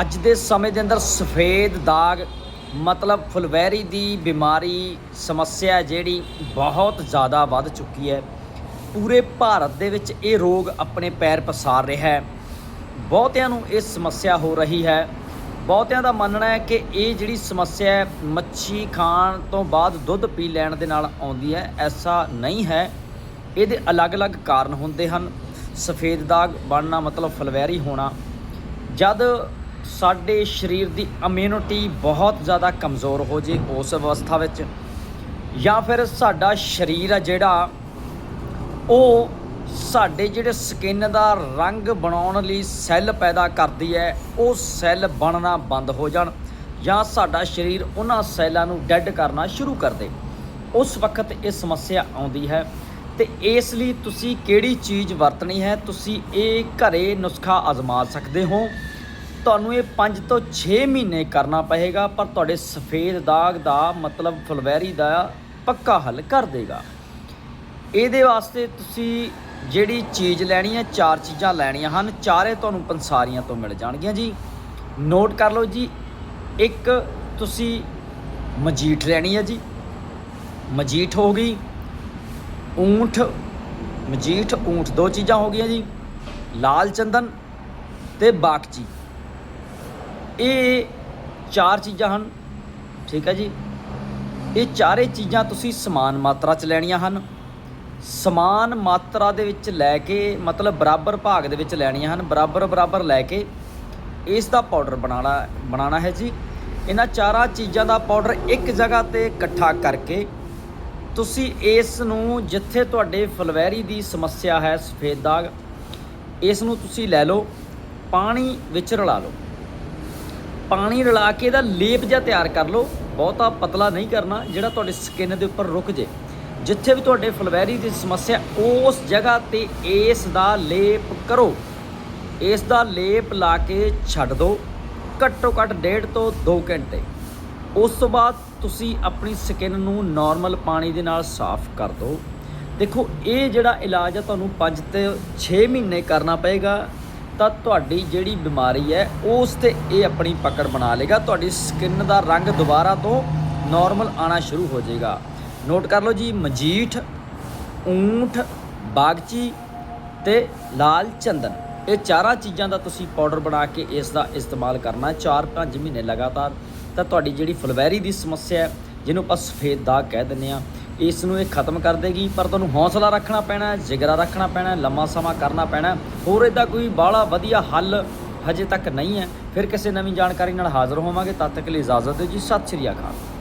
ਅੱਜ ਦੇ ਸਮੇਂ ਦੇ ਅੰਦਰ ਸਫੇਦ ਦਾਗ, ਮਤਲਬ ਫੁਲਵੈਰੀ ਦੀ ਬਿਮਾਰੀ ਸਮੱਸਿਆ ਜਿਹੜੀ ਬਹੁਤ ਜ਼ਿਆਦਾ ਵੱਧ ਚੁੱਕੀ ਹੈ। ਪੂਰੇ ਭਾਰਤ ਦੇ ਵਿੱਚ ਇਹ ਰੋਗ ਆਪਣੇ ਪੈਰ ਪਸਾਰ ਰਿਹਾ ਹੈ। ਬਹੁਤਿਆਂ ਨੂੰ ਇਹ ਸਮੱਸਿਆ ਹੋ ਰਹੀ ਹੈ। ਬਹੁਤਿਆਂ ਦਾ ਮੰਨਣਾ ਹੈ ਕਿ ਇਹ ਜਿਹੜੀ ਸਮੱਸਿਆ ਹੈ, ਮੱਛੀ ਖਾਣ ਤੋਂ ਬਾਅਦ ਦੁੱਧ ਪੀ ਲੈਣ ਦੇ ਨਾਲ ਆਉਂਦੀ ਹੈ, ਐਸਾ ਨਹੀਂ ਹੈ। ਇਹਦੇ ਅਲੱਗ-ਅਲੱਗ ਕਾਰਨ ਹੁੰਦੇ ਹਨ। ਸਫੇਦ ਦਾਗ ਬਣਨਾ ਮਤਲਬ ਫਲਵੈਰੀ ਹੋਣਾ। ਜਦ ਸਾਡੇ ਸਰੀਰ ਦੀ ਇਮਿਊਨਿਟੀ ਬਹੁਤ ਜ਼ਿਆਦਾ ਕਮਜ਼ੋਰ ਹੋ ਜੇ ਉਸ ਅਵਸਥਾ ਵਿੱਚ। ਜਾਂ ਫਿਰ ਸਾਡਾ ਸਰੀਰ ਆ ਜਿਹੜਾ, ਉਹ ਸਾਡੇ ਜਿਹੜੇ ਸਕਿਨ ਦਾ ਰੰਗ ਬਣਾਉਣ ਲਈ ਸੈੱਲ ਪੈਦਾ ਕਰਦੀ ਹੈ, ਉਹ ਸੈੱਲ ਬਣਨਾ ਬੰਦ ਹੋ ਜਾਣ ਜਾਂ ਸਾਡਾ ਸਰੀਰ ਉਹਨਾਂ ਸੈੱਲਾਂ ਨੂੰ ਡੈੱਡ ਕਰਨਾ ਸ਼ੁਰੂ ਕਰ ਦੇ। ਉਸ ਵਕਤ ਇਹ ਸਮੱਸਿਆ ਆਉਂਦੀ ਹੈ। ਤੇ ਇਸ ਲਈ ਤੁਸੀਂ ਕਿਹੜੀ ਚੀਜ਼ ਵਰਤਣੀ ਹੈ, ਤੁਸੀਂ ਇਹ ਘਰੇ ਨੁਸਖਾ ਅਜ਼ਮਾ ਸਕਦੇ ਹੋ? ਤੁਹਾਨੂੰ ਇਹ 5 ਤੋਂ 6 ਮਹੀਨੇ ਕਰਨਾ ਪਏਗਾ, ਪਰ ਤੁਹਾਡੇ ਸਫੇਦ ਦਾਗ ਦਾ ਮਤਲਬ ਫੁਲਵੈਰੀ ਦਾ ਪੱਕਾ ਹੱਲ ਕਰ ਦੇਗਾ। ਇਹਦੇ ਵਾਸਤੇ ਤੁਸੀਂ ਜਿਹੜੀ ਚੀਜ਼ ਲੈਣੀ ਹੈ, ਚਾਰ ਚੀਜ਼ਾਂ ਲੈਣੀਆਂ ਹਨ। ਚਾਰੇ ਤੁਹਾਨੂੰ ਪੰਸਾਰੀਆਂ ਤੋਂ ਮਿਲ ਜਾਣਗੀਆਂ ਜੀ। ਨੋਟ ਕਰ ਲਓ ਜੀ, ਇੱਕ ਤੁਸੀਂ ਮਜੀਠ ਲੈਣੀ ਹੈ ਜੀ। ਮਜੀਠ ਹੋ ਗਈ। ਊਂਠ, ਮਜੀਠ, ਊਂਠ ਦੋ ਚੀਜ਼ਾਂ ਹੋ ਗਈਆਂ ਜੀ। ਲਾਲ ਚੰਦਨ ਤੇ ਬਾਗਚੀ ਇਹ ਚਾਰ ਚੀਜ਼ਾਂ ਹਨ, ਠੀਕ ਹੈ ਜੀ। ਇਹ ਚਾਰੇ ਚੀਜ਼ਾਂ ਤੁਸੀਂ ਸਮਾਨ ਮਾਤਰਾ 'ਚ ਲੈਣੀਆਂ ਹਨ। ਸਮਾਨ ਮਾਤਰਾ ਦੇ ਵਿੱਚ ਲੈ ਕੇ, ਮਤਲਬ ਬਰਾਬਰ ਭਾਗ ਦੇ ਵਿੱਚ ਲੈਣੀਆਂ ਹਨ। ਬਰਾਬਰ ਬਰਾਬਰ ਲੈ ਕੇ ਇਸ ਦਾ ਪਾਊਡਰ ਬਣਾਉਣਾ ਬਣਾਉਣਾ ਹੈ ਜੀ। ਇਹਨਾਂ ਚਾਰਾਂ ਚੀਜ਼ਾਂ ਦਾ ਪਾਊਡਰ ਇੱਕ ਜਗ੍ਹਾ ਤੇ ਇਕੱਠਾ ਕਰਕੇ ਤੁਸੀਂ ਇਸ ਨੂੰ, ਜਿੱਥੇ ਤੁਹਾਡੇ ਫਲਵੈਰੀ ਦੀ ਸਮੱਸਿਆ ਹੈ, ਸਫੇਦ ਦਾਗ, ਇਸ ਨੂੰ ਤੁਸੀਂ ਲੈ ਲਓ, ਪਾਣੀ ਵਿੱਚ ਰਲਾ ਲਓ। ਪਾਣੀ ਰਲਾ ਕੇ ਇਹਦਾ ਲੇਪ ਜਿਹਾ ਤਿਆਰ ਕਰ ਲਓ। ਬਹੁਤਾ ਪਤਲਾ ਨਹੀਂ ਕਰਨਾ, ਜਿਹੜਾ ਤੁਹਾਡੇ ਸਕਿਨ ਦੇ ਉੱਪਰ ਰੁਕ ਜੇ। ਜਿੱਥੇ ਵੀ ਤੁਹਾਡੇ ਫਲਵੈਰੀ ਦੀ ਸਮੱਸਿਆ, ਉਸ ਜਗ੍ਹਾ ਤੇ ਇਸ ਦਾ ਲੇਪ ਕਰੋ। ਇਸ ਦਾ ਲੇਪ ਲਾ ਕੇ ਛੱਡ ਦਿਓ ਘੱਟੋ ਘੱਟ ਡੇਢ ਤੋਂ 2 ਘੰਟੇ। ਉਸ ਤੋਂ ਬਾਅਦ ਤੁਸੀਂ ਆਪਣੀ ਸਕਿਨ ਨੂੰ ਨਾਰਮਲ ਪਾਣੀ ਦੇ ਨਾਲ ਸਾਫ਼ ਕਰ ਦਿਓ। ਦੇਖੋ, ਇਹ ਜਿਹੜਾ ਇਲਾਜ ਆ, ਤੁਹਾਨੂੰ 5 ਤੇ 6 ਮਹੀਨੇ ਕਰਨਾ ਪਏਗਾ। ਤਾਂ ਤੁਹਾਡੀ ਜਿਹੜੀ ਬਿਮਾਰੀ ਹੈ, ਉਸ ਤੇ ਇਹ ਆਪਣੀ ਪਕੜ ਬਣਾ ਲੇਗਾ ਤੁਹਾਡੀ ਸਕਿਨ ਦਾ ਰੰਗ ਦੁਬਾਰਾ ਤੋਂ ਨਾਰਮਲ ਆਣਾ ਸ਼ੁਰੂ ਹੋ ਜਾਏਗਾ। ਨੋਟ ਕਰ ਲਓ ਜੀ, ਮਜੀਠ, ਊਂਠ, ਬਾਗਚੀ ਤੇ ਲਾਲ ਚੰਦਨ। ਇਹ ਚਾਰਾਂ ਚੀਜ਼ਾਂ ਦਾ ਤੁਸੀਂ ਪਾਊਡਰ ਬਣਾ ਕੇ ਇਸ ਦਾ ਇਸਤੇਮਾਲ ਕਰਨਾ 4-5 ਮਹੀਨੇ ਲਗਾਤਾਰ। ਤਾਂ ਤੁਹਾਡੀ ਜਿਹੜੀ ਫਲਵੈਰੀ ਦੀ ਸਮੱਸਿਆ ਹੈ, ਜਿਹਨੂੰ ਆਪਾਂ ਸਫੇਦ ਦਾਗ ਕਹਿ ਦਿੰਦੇ ਆ ਇਸ ਨੂੰ ਇਹ ਖਤਮ ਕਰ ਦੇਗੀ, ਪਰ ਤੁਹਾਨੂੰ ਹੌਸਲਾ ਰੱਖਣਾ ਪੈਣਾ, ਜਿਗਰਾ ਰੱਖਣਾ ਪੈਣਾ, ਲੰਮਾ ਸਮਾਂ ਕਰਨਾ ਪੈਣਾ। ਹੋਰ ਇਹਦਾ ਕੋਈ ਬਾਹਲਾ ਵਧੀਆ ਹੱਲ ਹਜੇ ਤੱਕ ਨਹੀਂ ਹੈ। ਫਿਰ ਕਿਸੇ ਨਵੀਂ ਜਾਣਕਾਰੀ ਨਾਲ ਹਾਜ਼ਰ ਹੋਵਾਂਗੇ। ਤਦ ਤੱਕ ਲਈ ਇਜਾਜ਼ਤ ਦਿਓ ਜੀ। ਸਤਿ ਸ਼੍ਰੀ ਅਕਾਲ।